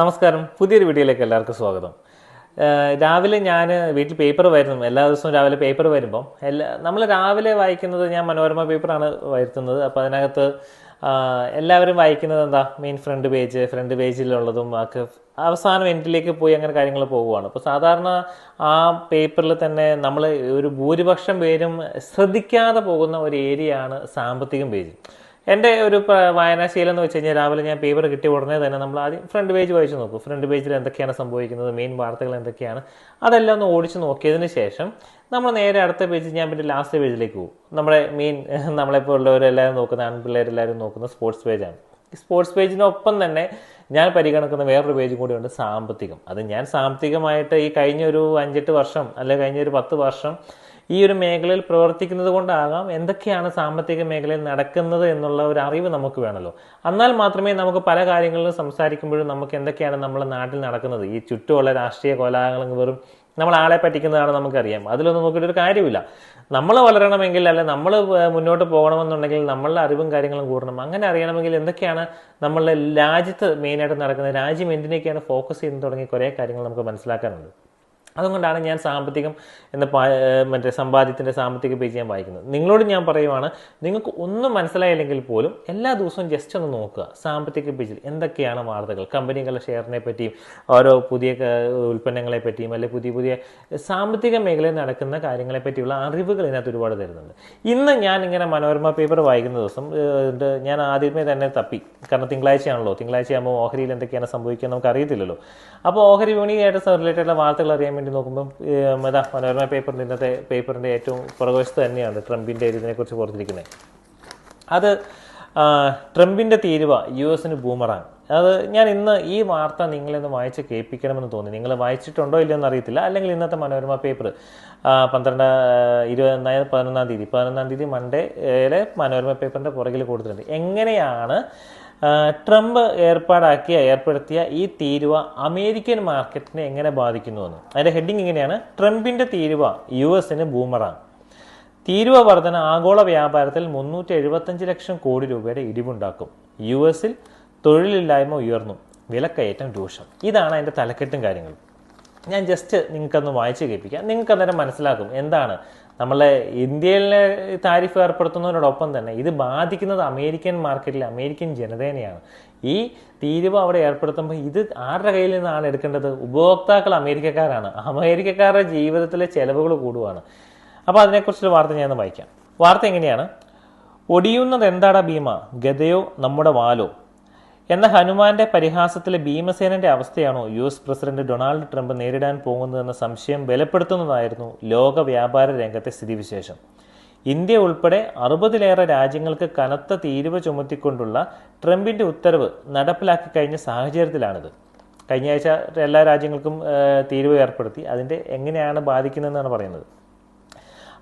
നമസ്കാരം. പുതിയൊരു വീഡിയോയിലേക്ക് എല്ലാവർക്കും സ്വാഗതം. രാവിലെ ഞാൻ വീട്ടിൽ പേപ്പർ വരുന്നു. എല്ലാ ദിവസവും രാവിലെ പേപ്പർ വരുമ്പം എല്ലാ നമ്മൾ രാവിലെ വായിക്കുന്നത് ഞാൻ മനോരമ പേപ്പറാണ് വരുത്തുന്നത്. അപ്പോൾ അതിനകത്ത് എല്ലാവരും വായിക്കുന്നത് എന്താ? മെയിൻ ഫ്രണ്ട് പേജ് ഫ്രണ്ട് പേജിലുള്ളതും ഒക്കെ അവസാനം എൻഡിലേക്ക് പോയി അങ്ങനെ കാര്യങ്ങൾ പോവുകയാണ് അപ്പോൾ സാധാരണ ആ പേപ്പറിൽ തന്നെ നമ്മൾ ഒരു ഭൂരിപക്ഷം പേരും ശ്രദ്ധിക്കാതെ പോകുന്ന ഒരു ഏരിയയാണ് സാമ്പത്തികം പേജ്. എന്റെ ഒരു വായനാശീലം എന്ന് വെച്ച് കഴിഞ്ഞാൽ രാവിലെ ഞാൻ പേപ്പർ കിട്ടി ഉടനെ തന്നെ നമ്മൾ ആദ്യം ഫ്രണ്ട് പേജ് വായിച്ച് നോക്കും. ഫ്രണ്ട് പേജിൽ എന്തൊക്കെയാണ് സംഭവിക്കുന്നത്? മെയിൻ വാർത്തകൾ എന്തൊക്കെയാണ്? അതെല്ലാം ഒന്ന് ഓടിച്ച് നോക്കിയതിന് ശേഷം നമ്മൾ നേരെ അടുത്ത പേജ് ഞാൻ പിന്നെ ലാസ്റ്റ് പേജിലേക്ക് പോകും. നമ്മുടെ മെയിൻ നമ്മളെപ്പോൾ ഉള്ളവരെല്ലാവരും നോക്കുന്ന ആൺപിള്ളേരെല്ലാവരും നോക്കുന്ന സ്പോർട്സ് പേജാണ് സ്പോർട്സ് പേജിനൊപ്പം തന്നെ ഞാൻ പരിഗണിക്കുന്ന വേറൊരു പേജും കൂടിയുണ്ട് സാമ്പത്തികം. അത് ഞാൻ സാമ്പത്തികമായിട്ട് ഈ കഴിഞ്ഞ ഒരു അഞ്ചെട്ട് വർഷം അല്ലെങ്കിൽ കഴിഞ്ഞ ഒരു പത്ത് വർഷം ഈ ഒരു മേഖലയിൽ പ്രവർത്തിക്കുന്നത് കൊണ്ടാകാം എന്തൊക്കെയാണ് സാമ്പത്തിക മേഖലയിൽ നടക്കുന്നത് എന്നുള്ള ഒരു അറിവ് നമുക്ക് വേണമല്ലോ എന്നാൽ മാത്രമേ നമുക്ക് പല കാര്യങ്ങളിലും സംസാരിക്കുമ്പോഴും നമുക്ക് എന്തൊക്കെയാണ് നമ്മുടെ നാട്ടിൽ നടക്കുന്നത്? ഈ ചുറ്റുമുള്ള രാഷ്ട്രീയ കോലാഹലങ്ങൾ വെറും നമ്മൾ ആളെ പറ്റിക്കുന്നതാണ് നമുക്കറിയാം. അതിലൊന്നും നോക്കിയിട്ട് ഒരു കാര്യമില്ല നമ്മൾ വളരണമെങ്കിൽ അല്ലെ നമ്മൾ മുന്നോട്ട് പോകണമെന്നുണ്ടെങ്കിൽ നമ്മളുടെ അറിവും കാര്യങ്ങളും കൂടണം. അങ്ങനെ അറിയണമെങ്കിൽ എന്തൊക്കെയാണ് നമ്മളുടെ രാജ്യത്ത് മെയിനായിട്ട് നടക്കുന്നത്? രാജ്യം എന്തിനൊക്കെയാണ് ഫോക്കസ് ചെയ്യുന്നത് തുടങ്ങിയ കുറേ കാര്യങ്ങൾ നമുക്ക് മനസ്സിലാക്കാനുണ്ട്. അതുകൊണ്ടാണ് ഞാൻ സാമ്പത്തികം എന്ന മറ്റേ സമ്പാദ്യത്തിന്റെ സാമ്പത്തിക പേജ് ഞാൻ വായിക്കുന്നത്. നിങ്ങളോട് ഞാൻ പറയുവാണ് നിങ്ങൾക്ക് ഒന്നും മനസ്സിലായില്ലെങ്കിൽ പോലും എല്ലാ ദിവസവും ജസ്റ്റ് ഒന്ന് നോക്കുക സാമ്പത്തിക പേജിൽ എന്തൊക്കെയാണ് വാർത്തകൾ കമ്പനികളുടെ ഷെയറിനെ പറ്റിയും ഓരോ പുതിയ ഉൽപ്പന്നങ്ങളെ പറ്റിയും അല്ലെങ്കിൽ പുതിയ പുതിയ സാമ്പത്തിക മേഖലയിൽ നടക്കുന്ന കാര്യങ്ങളെ പറ്റിയുള്ള അറിവുകൾ ഇതിനകത്ത് ഒരുപാട് തരുന്നുണ്ട്. ഇന്ന് ഞാൻ ഇങ്ങനെ മനോരമ പേപ്പർ വായിക്കുന്ന ദിവസം ഞാൻ ആദ്യമേ തന്നെ തപ്പി. കാരണം തിങ്കളാഴ്ചയാണല്ലോ തിങ്കളാഴ്ച ആകുമ്പോൾ ഓഹരിയിൽ എന്തൊക്കെയാണ് സംഭവിക്കുക നമുക്ക് അറിയത്തില്ലല്ലോ അപ്പോൾ ഓഹരി വിപണിയായിട്ട് റിലേറ്റഡ് വാർത്തകൾ അറിയാൻ വേണ്ടി നോക്കുമ്പോൾ ഏഹ്, അതാ മനോരമ പേപ്പറിന്റെ ഇന്നത്തെ പേപ്പറിന്റെ ഏറ്റവും പുറകുവശത്ത് തന്നെയാണ് ട്രംപിന്റെ ഇതിനെക്കുറിച്ച് പുറത്തിരിക്കുന്നത് അത് ട്രംപിന്റെ തീരുവ യു എസിന് ബൂമറാണ് അത് ഞാൻ ഇന്ന് ഈ വാർത്ത നിങ്ങളിന്ന് വായിച്ച് കേൾപ്പിക്കണമെന്ന് തോന്നി. നിങ്ങൾ വായിച്ചിട്ടുണ്ടോ ഇല്ലയെന്ന് അറിയത്തില്ല. അല്ലെങ്കിൽ ഇന്നത്തെ മനോരമ പേപ്പർ പന്ത്രണ്ട് ഇരുപത്തി പതിനൊന്നാം തീയതി. പതിനൊന്നാം തീയതി മൺഡേയിലെ മനോരമ പേപ്പറിന്റെ പുറകിൽ കൊടുത്തിട്ടുണ്ട്. എങ്ങനെയാണ് ട്രംപ് ഏർപ്പാടാക്കിയ ഏർപ്പെടുത്തിയ ഈ തീരുവ അമേരിക്കൻ മാർക്കറ്റിനെ എങ്ങനെ ബാധിക്കുന്നുവെന്ന്. അതിന്റെ ഹെഡിങ് ഇങ്ങനെയാണ്. ട്രംപിന്റെ തീരുവ യു എസിന് ബൂമറാണ് തീരുവ വർധന ആഗോള വ്യാപാരത്തിൽ മുന്നൂറ്റി എഴുപത്തഞ്ച് ലക്ഷം കോടി രൂപയുടെ ഇടിവുണ്ടാക്കും. യു എസിൽ തൊഴിലില്ലായ്മ ഉയർന്നു. വിലക്കയറ്റം രൂക്ഷം. ഇതാണ് അതിന്റെ തലക്കെട്ടും കാര്യങ്ങളും. ഞാൻ ജസ്റ്റ് നിങ്ങൾക്കൊന്ന് വായിച്ച് കേൾപ്പിക്കാം. നിങ്ങൾക്ക് അന്നേരം മനസ്സിലാക്കും എന്താണ് നമ്മളെ ഇന്ത്യയിലെ താരിഫ് ഏർപ്പെടുത്തുന്നതിനോടൊപ്പം തന്നെ ഇത് ബാധിക്കുന്നത് അമേരിക്കൻ മാർക്കറ്റിലെ അമേരിക്കൻ ജനതേനെയാണ്. ഈ തീരുവ അവിടെ ഏർപ്പെടുത്തുമ്പോൾ ഇത് ആരുടെ കയ്യിൽ നിന്നാണ് എടുക്കേണ്ടത്? ഉപഭോക്താക്കൾ അമേരിക്കക്കാരാണ്. അമേരിക്കക്കാരുടെ ജീവിതത്തിലെ ചെലവുകൾ കൂടുവാണ്. അപ്പോൾ അതിനെക്കുറിച്ചൊരു വാർത്ത ഞാൻ വായിക്കാം. വാർത്ത എങ്ങനെയാണ്? ഒടിയുന്നത് എന്താടാ ഭീമ? ഗതയോ നമ്മുടെ വാലോ? എന്ന ഹനുമാന്റെ പരിഹാസത്തിലെ ഭീമസേനന്റെ അവസ്ഥയാണോ U S president Donald Trump നേരിടാൻ പോകുന്നതെന്ന സംശയം ബലപ്പെടുത്തുന്നതായിരുന്നു ലോക വ്യാപാര രംഗത്തെ സ്ഥിതിവിശേഷം. ഇന്ത്യ ഉൾപ്പെടെ അറുപതിലേറെ രാജ്യങ്ങൾക്ക് കനത്ത തീരുവ ചുമത്തിക്കൊണ്ടുള്ള ട്രംപിന്റെ ഉത്തരവ് നടപ്പിലാക്കി കഴിഞ്ഞ സാഹചര്യത്തിലാണിത്. കഴിഞ്ഞ ആഴ്ച എല്ലാ രാജ്യങ്ങൾക്കും തീരുവ ഏർപ്പെടുത്തി. അതിന്റെ എങ്ങനെയാണ് ബാധിക്കുന്നതെന്നാണ് പറയുന്നത്?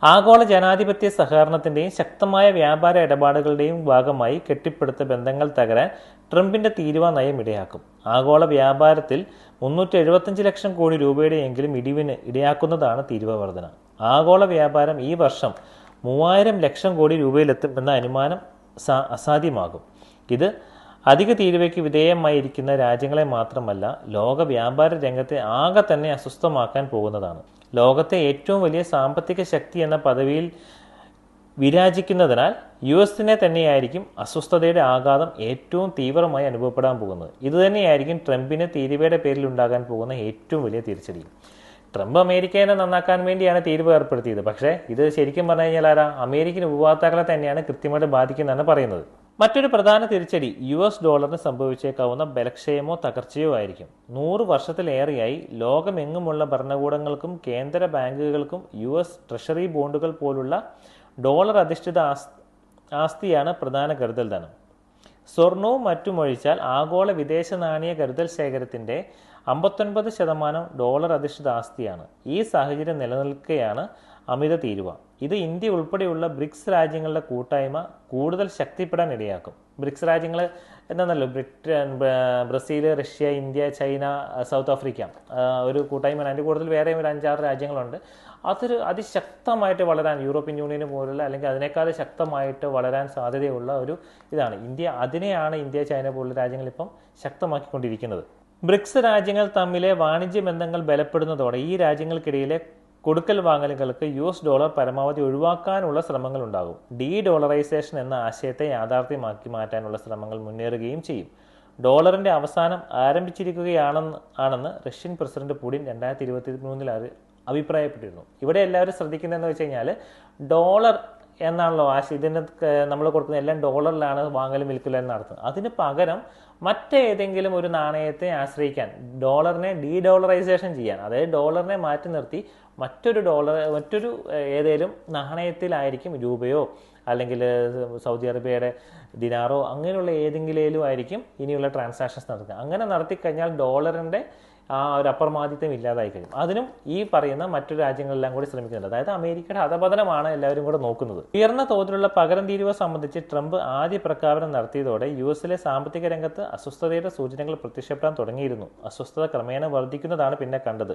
ആഗോള ജനാധിപത്യ സഹകരണത്തിന്റെയും ശക്തമായ വ്യാപാര ഇടപാടുകളുടെയും ഭാഗമായി കെട്ടിപ്പടുത്ത ബന്ധങ്ങൾ തകരാൻ ട്രംപിന്റെ തീരുവ നയം ഇടയാക്കും. ആഗോള വ്യാപാരത്തിൽ മുന്നൂറ്റി എഴുപത്തഞ്ച് ലക്ഷം കോടി രൂപയുടെയെങ്കിലും ഇടിവിന് ഇടയാക്കുന്നതാണ് തീരുവ വർധന ആഗോള വ്യാപാരം ഈ വർഷം മൂവായിരം ലക്ഷം കോടി രൂപയിലെത്തുമെന്ന അനുമാനം അസാധ്യമാകും. ഇത് അധിക തീരുവയ്ക്ക് വിധേയമായിരിക്കുന്ന രാജ്യങ്ങളെ മാത്രമല്ല ലോക വ്യാപാര രംഗത്തെ ആകെ തന്നെ അസ്വസ്ഥമാക്കാൻ പോകുന്നതാണ്. ലോകത്തെ ഏറ്റവും വലിയ സാമ്പത്തിക ശക്തി എന്ന പദവിയിൽ വിരാജിക്കുന്നതിനാൽ യു എസിനെ തന്നെയായിരിക്കും അസ്വസ്ഥതയുടെ ആഘാതം ഏറ്റവും തീവ്രമായി അനുഭവപ്പെടാൻ പോകുന്നത്. ഇതുതന്നെയായിരിക്കും ട്രംപിന് തീരുവയുടെ പേരിൽ ഉണ്ടാകാൻ പോകുന്ന ഏറ്റവും വലിയ തിരിച്ചടി. ട്രംപ് അമേരിക്കയെ നന്നാക്കാൻ വേണ്ടിയാണ് തീരുവ ഏർപ്പെടുത്തിയത്. പക്ഷേ ഇത് ശരിക്കും പറഞ്ഞു കഴിഞ്ഞാൽ ആരാ? അമേരിക്കൻ ഉപഭോക്താക്കളെ തന്നെയാണ് കൃത്യമായിട്ട് ബാധിക്കുന്നതെന്നാണ് പറയുന്നത്. മറ്റൊരു പ്രധാന തിരിച്ചടി യു എസ് ഡോളറിന് സംഭവിച്ചേക്കാവുന്ന ബലക്ഷയമോ തകർച്ചയോ ആയിരിക്കും. നൂറ് വർഷത്തിലേറെയായി ലോകമെങ്ങുമുള്ള ഭരണകൂടങ്ങൾക്കും കേന്ദ്ര ബാങ്കുകൾക്കും യു എസ് ട്രഷറി ബോണ്ടുകൾ പോലുള്ള ഡോളർ അധിഷ്ഠിത ആസ് ആസ്തിയാണ് പ്രധാന കരുതൽ ധനം. സ്വർണവും മറ്റും ഒഴിച്ചാൽ ആഗോള വിദേശ നാണയ കരുതൽ ശേഖരത്തിന്റെ അമ്പത്തൊൻപത് ശതമാനം ഡോളർ അധിഷ്ഠിത ആസ്തിയാണ്. ഈ സാഹചര്യം നിലനിൽക്കെയാണ് അമിത തീരുവ ഇത് ഇന്ത്യ ഉൾപ്പെടെയുള്ള ബ്രിക്സ് രാജ്യങ്ങളുടെ കൂട്ടായ്മ കൂടുതൽ ശക്തിപ്പെടാൻ ഇടയാക്കും. ബ്രിക്സ് രാജ്യങ്ങൾ എന്താണല്ലോ Britain Brazil Russia India China South Africa ഒരു കൂട്ടായ്മ അതിന്റെ കൂടുതൽ വേറെയും ഒരു അഞ്ചാറ് രാജ്യങ്ങളുണ്ട്. അതൊരു അതിശക്തമായിട്ട് വളരാൻ യൂറോപ്യൻ യൂണിയൻ പോലുള്ള അല്ലെങ്കിൽ അതിനേക്കാൾ ശക്തമായിട്ട് വളരാൻ സാധ്യതയുള്ള ഒരു ഇതാണ്. ഇന്ത്യ അതിനെയാണ് ഇന്ത്യ ചൈന പോലുള്ള രാജ്യങ്ങൾ ഇപ്പം ശക്തമാക്കിക്കൊണ്ടിരിക്കുന്നത്. ബ്രിക്സ് രാജ്യങ്ങൾ തമ്മിലെ വാണിജ്യ ബന്ധങ്ങൾ ബലപ്പെടുന്നതോടെ ഈ രാജ്യങ്ങൾക്കിടയിലെ കൊടുക്കൽ വാങ്ങലുകൾക്ക് യു എസ് ഡോളർ പരമാവധി ഒഴിവാക്കാനുള്ള ശ്രമങ്ങൾ ഉണ്ടാകും ഡീ ഡോളറൈസേഷൻ എന്ന ആശയത്തെ യാഥാർത്ഥ്യമാക്കി മാറ്റാനുള്ള ശ്രമങ്ങൾ മുന്നേറുകയും ചെയ്യും. ഡോളറിന്റെ അവസാനം ആരംഭിച്ചിരിക്കുകയാണെന്ന് ആണെന്ന് റഷ്യൻ പ്രസിഡന്റ് പുടിൻ രണ്ടായിരത്തി ഇരുപത്തി മൂന്നിൽ അഭിപ്രായപ്പെട്ടിരുന്നു. ഇവിടെ എല്ലാവരും ശ്രദ്ധിക്കുന്നതെന്ന് വെച്ച് കഴിഞ്ഞാൽ ഡോളർ എന്നാണല്ലോ ആശയം ഇതിന് നമ്മൾ കൊടുക്കുന്ന എല്ലാം ഡോളറിലാണ് വാങ്ങലും വിൽക്കലും നടത്തുന്നത്. അതിന് പകരം മറ്റേതെങ്കിലും ഒരു നാണയത്തെ ആശ്രയിക്കാൻ ഡോളറിനെ ഡീ ഡോളറൈസേഷൻ ചെയ്യാൻ അതായത് ഡോളറിനെ മാറ്റി നിർത്തി മറ്റൊരു ഡോളർ മറ്റൊരു ഏതെങ്കിലും നാണയത്തിലായിരിക്കും രൂപയോ അല്ലെങ്കിൽ സൗദി അറേബ്യയുടെ ദിനാറോ അങ്ങനെയുള്ള ഏതെങ്കിലും ആയിരിക്കും ഇനിയുള്ള ട്രാൻസാക്ഷൻസ് നടത്തുക. അങ്ങനെ നടത്തിക്കഴിഞ്ഞാൽ ഡോളറിന്റെ ആ ഒരു അപ്രമാദിത്വം ഇല്ലാതായി കഴിയും അതിനും ഈ പറയുന്ന മറ്റു രാജ്യങ്ങളെല്ലാം കൂടി ശ്രമിക്കുന്നുണ്ട്. അതായത് അമേരിക്കയുടെ അധപതനമാണ് എല്ലാവരും കൂടെ നോക്കുന്നത്. ഉയർന്ന തോതിലുള്ള പകരം തീരുവ സംബന്ധിച്ച് ട്രംപ് ആദ്യ പ്രഖ്യാപനം നടത്തിയതോടെ യു എസിലെ സാമ്പത്തിക രംഗത്ത് അസ്വസ്ഥതയുടെ സൂചനകൾ പ്രത്യക്ഷപ്പെടാൻ തുടങ്ങിയിരുന്നു. അസ്വസ്ഥത ക്രമേണ വർദ്ധിക്കുന്നതാണ് പിന്നെ കണ്ടത്.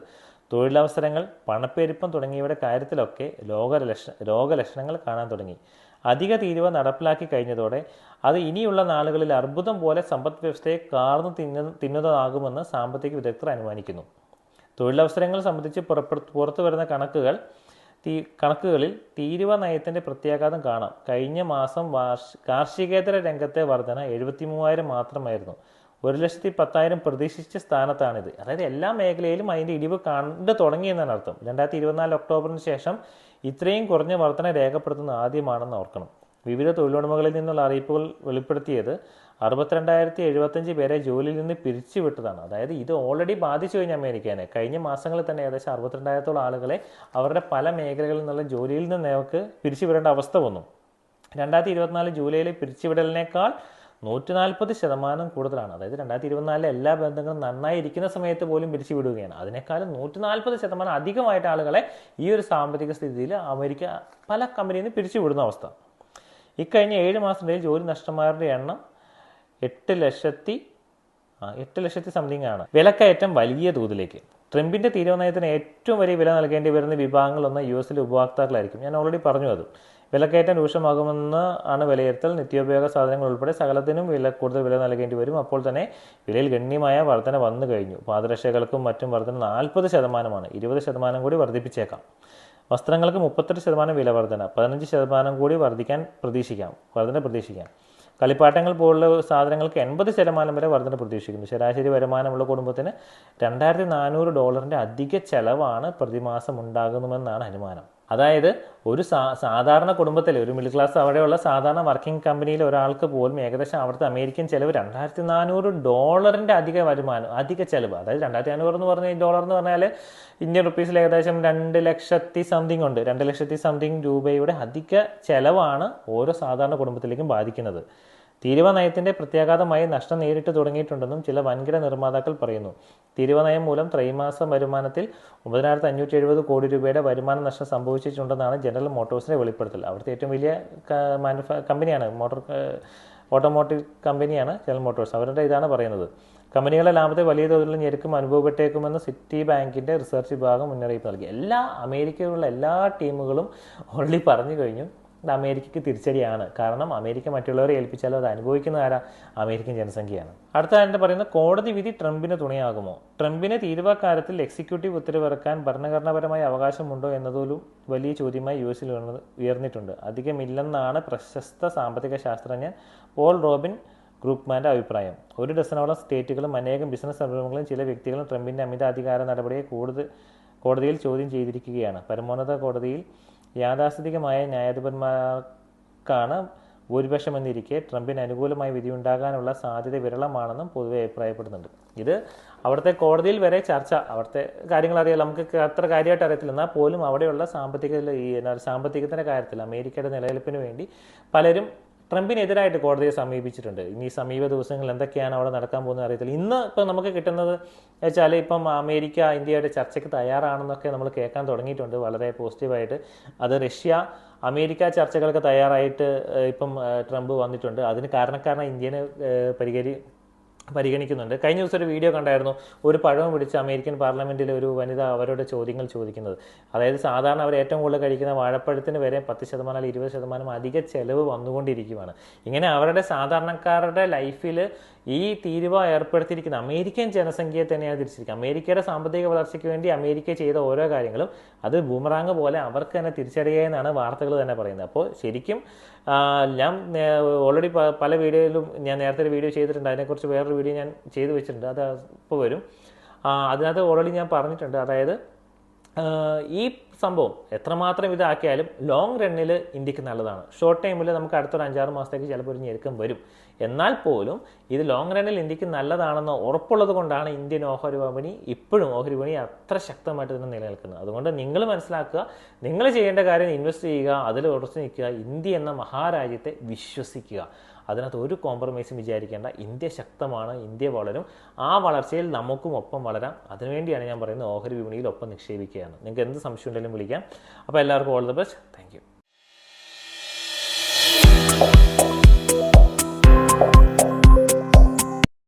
തൊഴിലവസരങ്ങൾ പണപ്പെരുപ്പം തുടങ്ങിയവയുടെ കാര്യത്തിലൊക്കെ ലോകലക്ഷ രോഗലക്ഷണങ്ങൾ കാണാൻ തുടങ്ങി. അധിക തീരുവ നടപ്പിലാക്കി കഴിഞ്ഞതോടെ അത് ഇനിയുള്ള നാളുകളിൽ അർബുദം പോലെ സമ്പദ് വ്യവസ്ഥയെ കാർന്നു തിന്നു തിന്നുന്നതാകുമെന്ന് സാമ്പത്തിക വിദഗ്ധർ അനുമാനിക്കുന്നു. തൊഴിലവസരങ്ങൾ സംബന്ധിച്ച് പുറപ്പെടു പുറത്തു വരുന്ന കണക്കുകൾ തീ കണക്കുകളിൽ തീരുവ നയത്തിന്റെ പ്രത്യാഘാതം കാണാം. കഴിഞ്ഞ മാസം വാർഷ കാർഷികേതര രംഗത്തെ വർധന എഴുപത്തി മൂവായിരം മാത്രമായിരുന്നു. ഒരു ലക്ഷത്തി പത്തായിരം പ്രതീക്ഷിച്ച സ്ഥാനത്താണിത്. അതായത് എല്ലാ മേഖലയിലും അതിന്റെ ഇടിവ് കണ്ടു തുടങ്ങിയെന്നാണ് അർത്ഥം. രണ്ടായിരത്തി ഇരുപത്തിനാല് ഒക്ടോബറിന് ശേഷം ഇത്രയും കുറഞ്ഞ വർധന രേഖപ്പെടുത്തുന്ന ആദ്യമാണെന്ന് ഓർക്കണം. വിവിധ തൊഴിലുടമകളിൽ നിന്നുള്ള അറിയിപ്പുകൾ വെളിപ്പെടുത്തിയത് അറുപത്തിരണ്ടായിരത്തി എഴുപത്തഞ്ച് പേരെ ജോലിയിൽ നിന്ന് പിരിച്ചുവിട്ടതാണ്. അതായത് ഇത് ഓൾറെഡി ബാധിച്ചു കഴിഞ്ഞ അമേരിക്കനെ. കഴിഞ്ഞ മാസങ്ങളിൽ തന്നെ ഏകദേശം അറുപത്തിരണ്ടായിരത്തോളം ആളുകളെ അവരുടെ പല മേഖലകളിൽ നിന്നുള്ള ജോലിയിൽ നിന്ന് അവർക്ക് പിരിച്ചുവിടേണ്ട അവസ്ഥ വന്നു. രണ്ടായിരത്തി ഇരുപത്തിനാല് ജൂലൈയിലെ പിരിച്ചുവിടലിനേക്കാൾ നൂറ്റി നാൽപ്പത് ശതമാനം കൂടുതലാണ്. അതായത് രണ്ടായിരത്തി ഇരുപത്തിനാലിലെ എല്ലാ ബന്ധങ്ങളും നന്നായി ഇരിക്കുന്ന സമയത്ത് പോലും പിരിച്ചുവിടുകയാണ്. അതിനേക്കാളും നൂറ്റി നാൽപ്പത് ശതമാനം അധികമായിട്ട് ആളുകളെ ഈ ഒരു സാമ്പത്തിക സ്ഥിതിയിൽ അമേരിക്ക പല കമ്പനിയിൽ നിന്ന് പിരിച്ചുവിടുന്ന അവസ്ഥ. ഇക്കഴിഞ്ഞ ഏഴ് മാസത്തിനിടയിൽ ജോലി നഷ്ടമാരുടെ എണ്ണം എട്ട് ലക്ഷത്തി എട്ട് ലക്ഷത്തി സംതിങ് ആണ്. വിലക്കയറ്റം വലിയ തോതിലേക്ക്. ട്രംപിന്റെ തീരുമാനത്തിന് ഏറ്റവും വലിയ വില നൽകേണ്ടി വരുന്ന വിഭാഗങ്ങളൊന്ന് യു എസിലെ ഉപഭോക്താക്കളായിരിക്കും. ഞാൻ ഓൾറെഡി പറഞ്ഞു അത് വിലക്കയറ്റം രൂക്ഷമാകുമെന്ന് ആണ് വിലയിരുത്തൽ. നിത്യോപയോഗ സാധനങ്ങൾ ഉൾപ്പെടെ സകലത്തിനും വില കൂടുതൽ വില നൽകേണ്ടി വരും. അപ്പോൾ തന്നെ വിലയിൽ ഗണ്യമായ വർധന വന്നു കഴിഞ്ഞു. പാദരക്ഷകൾക്കും മറ്റും വർധന നാൽപ്പത് ശതമാനമാണ്. ഇരുപത് ശതമാനം കൂടി വർദ്ധിപ്പിച്ചേക്കാം. വസ്ത്രങ്ങൾക്ക് മുപ്പത്തെട്ട് ശതമാനം വില വർധന. പതിനഞ്ച് ശതമാനം കൂടി വർദ്ധിക്കാൻ പ്രതീക്ഷിക്കാം. വർധന പ്രതീക്ഷിക്കാം. കളിപ്പാട്ടങ്ങൾ പോലുള്ള സാധനങ്ങൾക്ക് എൺപത് ശതമാനം വരെ വർധന പ്രതീക്ഷിക്കുന്നു. ശരാശരി വരുമാനമുള്ള കുടുംബത്തിന് രണ്ടായിരത്തി നാനൂറ് ഡോളറിന്റെ അധിക ചെലവാണ് പ്രതിമാസം ഉണ്ടാകുന്നുവെന്നാണ് അനുമാനം. അതായത് ഒരു സാ സാധാരണ കുടുംബത്തിൽ ഒരു മിഡിൽ ക്ലാസ് അവിടെയുള്ള സാധാരണ വർക്കിംഗ് കമ്പനിയിൽ ഒരാൾക്ക് പോലും ഏകദേശം അവിടുത്തെ അമേരിക്കൻ ചിലവ് രണ്ടായിരത്തി നാനൂറ് ഡോളറിന്റെ അധിക വരുമാനം അധിക ചിലവ്. അതായത് രണ്ടായിരത്തി നാനൂറ് എന്ന് പറഞ്ഞ ഡോളർ എന്ന് പറഞ്ഞാൽ ഇന്ത്യൻ റുപ്പീസിൽ ഏകദേശം രണ്ട് ലക്ഷത്തി സംതിങ് ഉണ്ട്. രണ്ട് ലക്ഷത്തി സംതിങ് രൂപയുടെ അധിക ചിലവാണ് ഓരോ സാധാരണ കുടുംബത്തിലേക്കും ബാധിക്കുന്നത്. തീരുവ നയത്തിന്റെ പ്രത്യാഘാതമായി നഷ്ടം നേരിട്ട് തുടങ്ങിയിട്ടുണ്ടെന്നും ചില വൻകിട നിർമ്മാതാക്കൾ പറയുന്നു. തീരുവ നയം മൂലം ത്രൈമാസ വരുമാനത്തിൽ ഒമ്പതിനായിരത്തി അഞ്ഞൂറ്റി എഴുപത് കോടി രൂപയുടെ വരുമാന നഷ്ടം സംഭവിച്ചിട്ടുണ്ടെന്നാണ് ജനറൽ മോട്ടോഴ്സിന്റെ വെളിപ്പെടുത്തൽ. അവിടുത്തെ ഏറ്റവും വലിയ കമ്പനിയാണ് മോട്ടോർ ഓട്ടോമോട്ടീവ് കമ്പനിയാണ് ജനറൽ മോട്ടോഴ്സ്. അവരുടെ ഇതാണ് പറയുന്നത്. കമ്പനികളെ ലാഭത്തെ വലിയ തോതിലുള്ള ഞെരുക്കം അനുഭവപ്പെട്ടേക്കുമെന്ന് സിറ്റി ബാങ്കിന്റെ റിസർച്ച് വിഭാഗം മുന്നറിയിപ്പ് നൽകി. എല്ലാ അമേരിക്കയിലുള്ള എല്ലാ ടീമുകളും ഓൾറെഡി പറഞ്ഞു കഴിഞ്ഞു. ഇത് അമേരിക്കയ്ക്ക് തിരിച്ചടിയാണ്. കാരണം അമേരിക്ക മറ്റുള്ളവരെ ഏൽപ്പിച്ചാലും അത് അനുഭവിക്കുന്ന ആരാ? അമേരിക്കൻ ജനസംഖ്യയാണ്. അടുത്ത പറയുന്നത് പറയുന്ന കോടതി വിധി ട്രംപിന് തുണയാകുമോ? ട്രംപിന് തീരുവക്കാര്യത്തിൽ എക്സിക്യൂട്ടീവ് ഉത്തരവിറക്കാൻ ഭരണഘടനാപരമായ അവകാശമുണ്ടോ എന്നതൊരു വലിയ ചോദ്യമായി യു എസിൽ ഉയർന്നിട്ടുണ്ട്. അധികമില്ലെന്നാണ് പ്രശസ്ത സാമ്പത്തിക ശാസ്ത്രജ്ഞൻ പോൾ റോബിൻ ഗ്രൂപ്പ്മാന്റെ അഭിപ്രായം. ഒരു ഡസനോളം സ്റ്റേറ്റുകളും അനേകം ബിസിനസ് സംരംഭങ്ങളും ചില വ്യക്തികളും ട്രംപിന്റെ അമിതാധികാര നടപടിയെ കൂടുതൽ കോടതിയിൽ ചോദ്യം ചെയ്തിരിക്കുകയാണ്. പരമോന്നത കോടതിയിൽ യാഥാസ്ഥിതികമായ ന്യായാധിപന്മാർക്കാണ് ഭൂരിപക്ഷമെന്നിരിക്കെ ട്രംപിന് അനുകൂലമായ വിധിയുണ്ടാകാനുള്ള സാധ്യത വിരളമാണെന്നും പൊതുവെ അഭിപ്രായപ്പെടുന്നുണ്ട്. ഇത് അവിടുത്തെ കോടതിയിൽ വരെ ചർച്ച. അവിടുത്തെ കാര്യങ്ങൾ അറിയാം നമുക്ക് അത്ര കാര്യമായിട്ട് അറിയത്തില്ല എന്നാൽ പോലും അവിടെയുള്ള സാമ്പത്തിക ഈ സാമ്പത്തികത്തിന്റെ കാര്യത്തിൽ അമേരിക്കയുടെ നിലനിൽപ്പിന് വേണ്ടി പലരും ട്രംപിനെതിരായിട്ട് കോടതിയെ സമീപിച്ചിട്ടുണ്ട്. ഇനി സമീപ ദിവസങ്ങളിൽ എന്തൊക്കെയാണ് അവിടെ നടക്കാൻ പോകുന്നത് അറിയത്തില്ല. ഇന്ന് ഇപ്പം നമുക്ക് കിട്ടുന്നത് വെച്ചാൽ ഇപ്പം അമേരിക്ക ഇന്ത്യയുടെ ചർച്ചയ്ക്ക് തയ്യാറാണെന്നൊക്കെ നമ്മൾ കേൾക്കാൻ തുടങ്ങിയിട്ടുണ്ട് വളരെ പോസിറ്റീവായിട്ട്. അത് റഷ്യ അമേരിക്ക ചർച്ചകൾക്ക് തയ്യാറായിട്ട് ഇപ്പം ട്രംപ് വന്നിട്ടുണ്ട്. അതിന് കാരണക്കാരനെ ഇന്ത്യനെ പരിഹരി പരിഗണിക്കുന്നുണ്ട്. കഴിഞ്ഞ ദിവസം ഒരു വീഡിയോ കണ്ടായിരുന്നു. ഒരു പഴവും പിടിച്ച് അമേരിക്കൻ പാർലമെന്റിലെ ഒരു വനിത അവരുടെ ചോദ്യങ്ങൾ ചോദിക്കുന്നത്. അതായത് സാധാരണ അവർ ഏറ്റവും കൂടുതൽ കഴിക്കുന്ന വാഴപ്പഴത്തിന് വരെ പത്ത് ശതമാനം അല്ലെങ്കിൽ ഇരുപത് ശതമാനം അധിക ചെലവ് വന്നുകൊണ്ടിരിക്കുകയാണ് ഇങ്ങനെ അവരുടെ സാധാരണക്കാരുടെ ലൈഫിൽ ഈ തീരുവ ഏർപ്പെടുത്തിയിരിക്കുന്ന അമേരിക്കൻ ജനസംഖ്യയെ തന്നെയാണ് തിരിച്ചിരിക്കുന്നത്. അമേരിക്കയുടെ സാമ്പത്തിക വളർച്ചയ്ക്ക് വേണ്ടി അമേരിക്ക ചെയ്ത ഓരോ കാര്യങ്ങളും അത് ബൂമറാങ് പോലെ അവർക്ക് തന്നെ തിരിച്ചടിയെന്നാണ് വാർത്തകൾ തന്നെ പറയുന്നത്. അപ്പോൾ ശരിക്കും ഞാൻ ഓൾറെഡി പല വീഡിയോയിലും ഞാൻ നേരത്തെ ഒരു വീഡിയോ ചെയ്തിട്ടുണ്ട്. അതിനെക്കുറിച്ച് വേറൊരു വീഡിയോ ഞാൻ ചെയ്തു വെച്ചിട്ടുണ്ട്. അത് ഇപ്പോൾ വരും. അതിനകത്ത് ഓൾറെഡി ഞാൻ പറഞ്ഞിട്ടുണ്ട്. അതായത് ഈ സംഭവം എത്രമാത്രം ഇതാക്കിയാലും ലോങ് റണ്ണിൽ ഇന്ത്യയ്ക്ക് നല്ലതാണ്. ഷോർട്ട് ടൈമിൽ നമുക്ക് അടുത്തൊരു അഞ്ചാറ് മാസത്തേക്ക് ചിലപ്പോൾ ഒരു ഞെരുക്കം വരും. എന്നാൽ പോലും ഇത് ലോങ് റണ്ണിൽ ഇന്ത്യയ്ക്ക് നല്ലതാണെന്ന് ഉറപ്പുള്ളത് കൊണ്ടാണ് ഇന്ത്യൻ ഓഹരി വിപണി ഇപ്പോഴും ഓഹരി വിപണി അത്ര ശക്തമായിട്ട് തന്നെ നിലനിൽക്കുന്നത്. അതുകൊണ്ട് നിങ്ങൾ മനസ്സിലാക്കുക നിങ്ങൾ ചെയ്യേണ്ട കാര്യം ഇൻവെസ്റ്റ് ചെയ്യുക അതിൽ ഉറച്ചു നിൽക്കുക ഇന്ത്യ എന്ന മഹാരാജ്യത്തെ വിശ്വസിക്കുക. അതിനകത്ത് ഒരു കോംപ്രമൈസും വിചാരിക്കേണ്ട. ഇന്ത്യ ശക്തമാണ് ഇന്ത്യ വളരും. ആ വളർച്ചയിൽ നമുക്കും ഒപ്പം വളരാം. അതിനുവേണ്ടിയാണ് ഞാൻ പറയുന്നത് ഓഹരി വിപണിയിൽ ഒപ്പം നിക്ഷേപിക്കുകയാണ് നിങ്ങൾക്ക് എന്ത് സംശയം ഉണ്ടെങ്കിലും വിളിക്കാം. അപ്പോൾ എല്ലാവർക്കും ഓൾ ദ ബെസ്റ്റ് താങ്ക്